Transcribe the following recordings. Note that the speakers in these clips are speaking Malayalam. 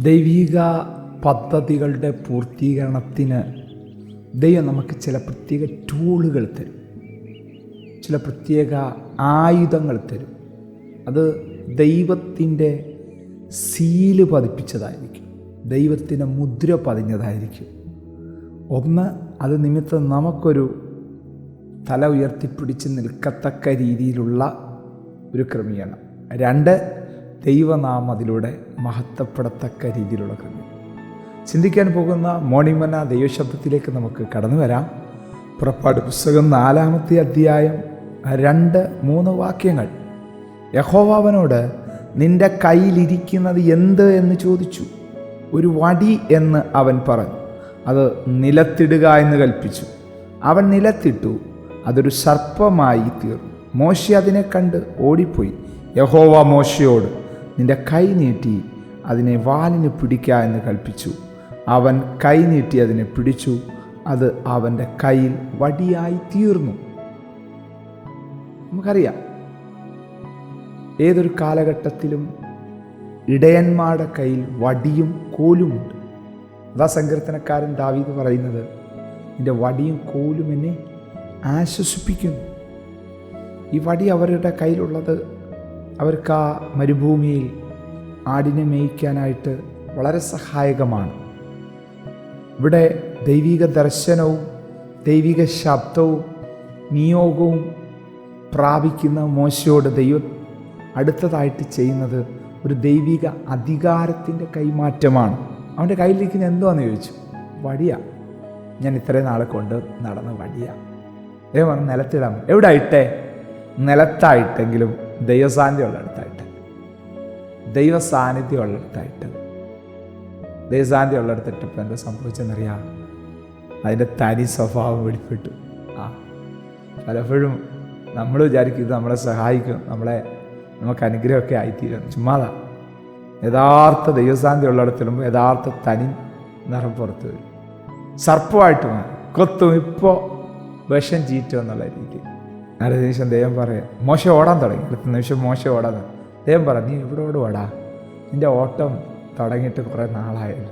ദൈവിക പദ്ധതികളുടെ പൂർത്തീകരണത്തിന് ദൈവം നമുക്ക് ചില പ്രത്യേക ടൂളുകൾ തരും. ചില പ്രത്യേക ആയുധങ്ങൾ തരും. അത് ദൈവത്തിന്റെ സീൽ പതിപ്പിച്ചതായിരിക്കും. ദൈവത്തിന്റെ മുദ്ര പതിഞ്ഞതായിരിക്കും. ഒന്ന് അത് നിമിത്തം നമുക്കൊരു തല ഉയർത്തിപ്പിടിച്ച് നിൽക്കത്തക്ക രീതിയിലുള്ള ഒരു ക്രമീകരണം. രണ്ട് ദൈവനാമം അതിലൂടെ മഹത്വപ്പെടത്തക്ക രീതിയിലുള്ള കൃതി ചിന്തിക്കാൻ പോകുന്ന മോർണിംഗ് മന ദൈവശബ്ദത്തിലേക്ക് നമുക്ക് കടന്നു വരാം. പുറപ്പാട് പുസ്തകം നാലാമത്തെ അധ്യായം രണ്ട് മൂന്ന് വാക്യങ്ങൾ. യഹോവാവനോട് നിന്റെ കയ്യിലിരിക്കുന്നത് എന്ത്? എന്ന് ചോദിച്ചു. ഒരു വടി എന്ന് അവൻ പറഞ്ഞു. അത് നിലത്തിടുക എന്ന് കൽപ്പിച്ചു. അവൻ നിലത്തിട്ടു. അതൊരു സർപ്പമായി തീർന്നു. മോശി അതിനെ കണ്ട് ഓടിപ്പോയി. യഹോവ മോശയോട് നിന്റെ കൈ നീട്ടി അതിനെ വാലിന് പിടിക്ക എന്ന് കൽപ്പിച്ചു. അവൻ കൈ നീട്ടി അതിനെ പിടിച്ചു. അത് അവന്റെ കയ്യിൽ വടിയായി തീർന്നു. നമുക്കറിയാം ഏതൊരു കാലഘട്ടത്തിലും ഇടയന്മാരുടെ കയ്യിൽ വടിയും കോലുമുണ്ട്. അതാ സങ്കീർത്തനക്കാരൻ ദാവീദ് പറയുന്നത് നിന്റെ വടിയും കോലും എന്നെ ആശ്വസിപ്പിക്കുന്നു. ഈ വടി അവരുടെ കയ്യിലുള്ളത് അവർക്ക് ആ മരുഭൂമിയിൽ ആടിനെ മേയ്ക്കാനായിട്ട് വളരെ സഹായകമാണ്. ഇവിടെ ദൈവിക ദർശനവും ദൈവിക ശബ്ദവും നിയോഗവും പ്രാപിക്കുന്ന മോശയോട് ദൈവം അടുത്തതായിട്ട് ചെയ്യുന്നത് ഒരു ദൈവിക അധികാരത്തിന്റെ കൈമാറ്റമാണ്. അവന്റെ കയ്യിലിരിക്കുന്ന എന്തുവാന്ന് ചോദിച്ചു? വടിയാ. ഞാൻ ഇത്രയും നാളെ കൊണ്ട് നടന്ന വടിയ. ദൈവം പറഞ്ഞു നിലത്തിടാൻ എവിടെ ഇട്ടേ? നിലത്തായിട്ടെങ്കിലും ദൈവസാന്നിധ്യം ഉള്ളിടത്തായിട്ട് ദൈവസാന്നിധ്യം ഉള്ളിടത്തായിട്ട് ദൈവസാന്നിധ്യം ഉള്ളിടത്തിട്ടപ്പോൾ എന്താ സംഭവിച്ചെന്നറിയാം? അതിന്റെ തനി സ്വഭാവം വെളിപ്പെട്ടു. ആ പലപ്പോഴും നമ്മൾ വിചാരിക്കും ഇത് നമ്മളെ സഹായിക്കും നമ്മളെ നമുക്ക് അനുഗ്രഹമൊക്കെ ആയിത്തീരും. ചുമ്മാതാ. യഥാർത്ഥ ദൈവസാന്തി ഉള്ളിടത്തിലും യഥാർത്ഥ തനി നിറം പുറത്ത് വരും. സർപ്പമായിട്ട് മാറി. കൊത്തും ഇപ്പോൾ വിഷം ചീറ്റും എന്നുള്ള രീതി അടുത്ത നിമിഷം ദൈവം പറയാം മോശ ഓടാൻ തുടങ്ങി. അടുത്ത നിമിഷം മോശ ഓടാൻ തുടങ്ങി ദൈവം പറ നീ എവിടെ ഓടുവാടാ നിന്റെ ഓട്ടം തുടങ്ങിയിട്ട് കുറേ നാളായല്ലോ.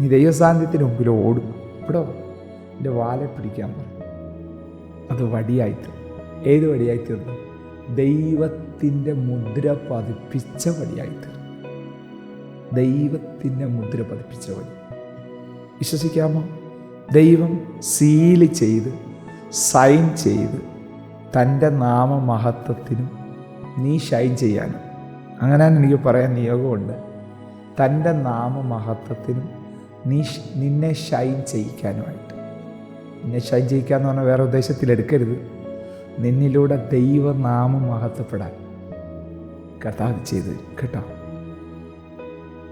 നീ ദൈവസാന്നിധ്യത്തിന് മുമ്പിൽ ഓടും. ഇവിടെ എന്റെ വാലെ പിടിക്കാൻ പറ. അത് വടിയായി തീർന്നു. ഏത് വടിയായി തീർന്നു? ദൈവത്തിന്റെ മുദ്ര പതിപ്പിച്ച വടിയായി തീർന്നു. ദൈവത്തിന്റെ മുദ്ര പതിപ്പിച്ച വടി. വിശ്വസിക്കാമോ? ദൈവം സീൽ ചെയ്ത് സൈൻ ചെയ്ത് തന്റെ നാമമഹത്വത്തിനും നീ ഷൈൻ ചെയ്യാനും. അങ്ങനെ എനിക്ക് പറയാൻ നിയോഗമുണ്ട്. തന്റെ നാമമഹത്വത്തിനും നീ നിന്നെ ഷൈൻ ചെയ്യിക്കാനുമായിട്ട്. നിന്നെ ഷൈൻ ചെയ്യിക്കുക എന്ന് പറഞ്ഞാൽ വേറെ ഉദ്ദേശത്തിൽ എടുക്കരുത്. നിന്നിലൂടെ ദൈവനാമം മഹത്വപ്പെടാൻ കർത്താവ് ചെയ്ത് കേട്ടോ.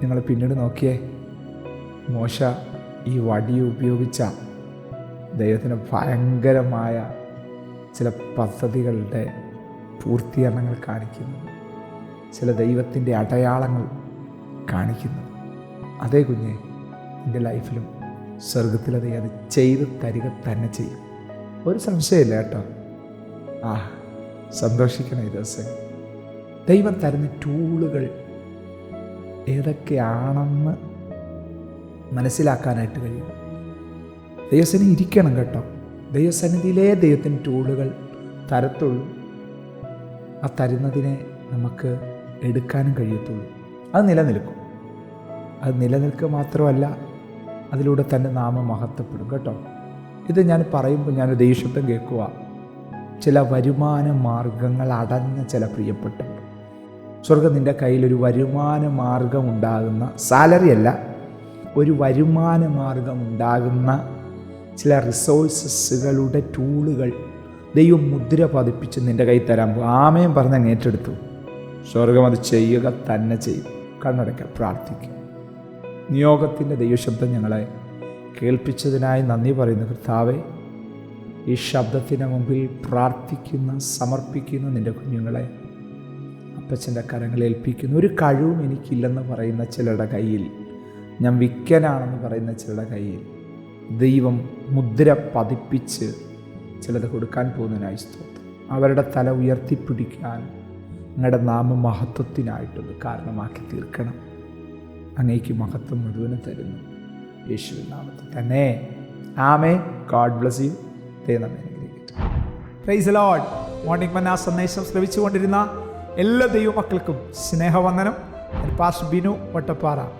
നിങ്ങൾ പിന്നീട് നോക്കിയേ മോശ ഈ വടി ഉപയോഗിച്ച ദൈവത്തിന് ഭയങ്കരമായ ചില പദ്ധതികളുടെ പൂർത്തീകരണങ്ങൾ കാണിക്കുന്നു. ചില ദൈവത്തിന്റെ അടയാളങ്ങൾ കാണിക്കുന്നു. അതേ കുഞ്ഞെ എന്റെ ലൈഫിലും സ്വർഗത്തിലത് അത് ചെയ്ത് തരിക തന്നെ ചെയ്യും. ഒരു സംശയമില്ല കേട്ടോ. ആ സന്തോഷിക്കണം ഈ ദിവസം. ദൈവം തരുന്ന ടൂളുകൾ ഏതൊക്കെയാണെന്ന് മനസ്സിലാക്കാനായിട്ട് കഴിയും. ദൈവസേന ഇരിക്കണം കേട്ടോ. ദൈവസന്നിധിയിലേ ദൈവത്തിന് ടൂളുകൾ തരത്തുള്ളൂ. ആ തരുന്നതിനെ നമുക്ക് എടുക്കാനും കഴിയത്തുള്ളൂ. അത് നിലനിൽക്കും. അത് നിലനിൽക്കുക മാത്രമല്ല അതിലൂടെ തന്നെ നാമം മഹത്വപ്പെടും കേട്ടോ. ഇത് ഞാൻ പറയുമ്പോൾ ഞാൻ ദേഷ്യത്വം കേൾക്കുക. ചില വരുമാന മാർഗങ്ങൾ അടഞ്ഞ ചില പ്രിയപ്പെട്ട. സ്വർഗം നിന്റെ കയ്യിലൊരു വരുമാന മാർഗം ഉണ്ടാകുന്ന സാലറി അല്ല ഒരു വരുമാന മാർഗം ഉണ്ടാകുന്ന ചില റിസോഴ്സസുകളുടെ ടൂളുകൾ ദൈവം മുദ്ര പതിപ്പിച്ച് നിന്റെ കൈ തരാൻ ആമയും പറഞ്ഞ് അങ്ങ് ഏറ്റെടുത്തു. സ്വർഗം അത് ചെയ്യുക തന്നെ ചെയ്യും. കണ്ണടയ്ക്കുക പ്രാർത്ഥിക്കും. നിയോഗത്തിന്റെ ദൈവശബ്ദം ഞങ്ങളെ കേൾപ്പിച്ചതിനായി നന്ദി പറയുന്നു. കർത്താവെ ഈ ശബ്ദത്തിന് മുമ്പിൽ പ്രാർത്ഥിക്കുന്ന സമർപ്പിക്കുന്ന നിന്റെ കുഞ്ഞുങ്ങളെ അപ്പച്ചന്റെ കരങ്ങളിൽ ഏൽപ്പിക്കുന്നു. ഒരു കഴിവും എനിക്കില്ലെന്ന് പറയുന്ന ചിലരുടെ കയ്യിൽ ഞാൻ വിക്കനാണെന്ന് പറയുന്ന ചിലരുടെ കയ്യിൽ ദൈവം മുദ്ര പതിപ്പിച്ച് ചിലത് കൊടുക്കാൻ പോകുന്നതിനായി സ്തോത്രം. അവരുടെ തല ഉയർത്തിപ്പിടിക്കാൻ നിങ്ങളുടെ നാമ മഹത്വത്തിനായിട്ടൊന്ന് കാരണമാക്കി തീർക്കണം. അങ്ങേക്ക് മഹത്വം മുഴുവനും തരുന്നു. യേശുവിൻ നാമത്തിൽ തന്നെ. ആമേ ഗാഡ് ബ്ലസ് യു. മോർണിംഗ് മന്ന സന്ദേശം ശ്രവിച്ചുകൊണ്ടിരുന്ന എല്ലാ ദൈവമക്കൾക്കും സ്നേഹവന്ദനം. പാസ് ബിനു വട്ടപ്പാറ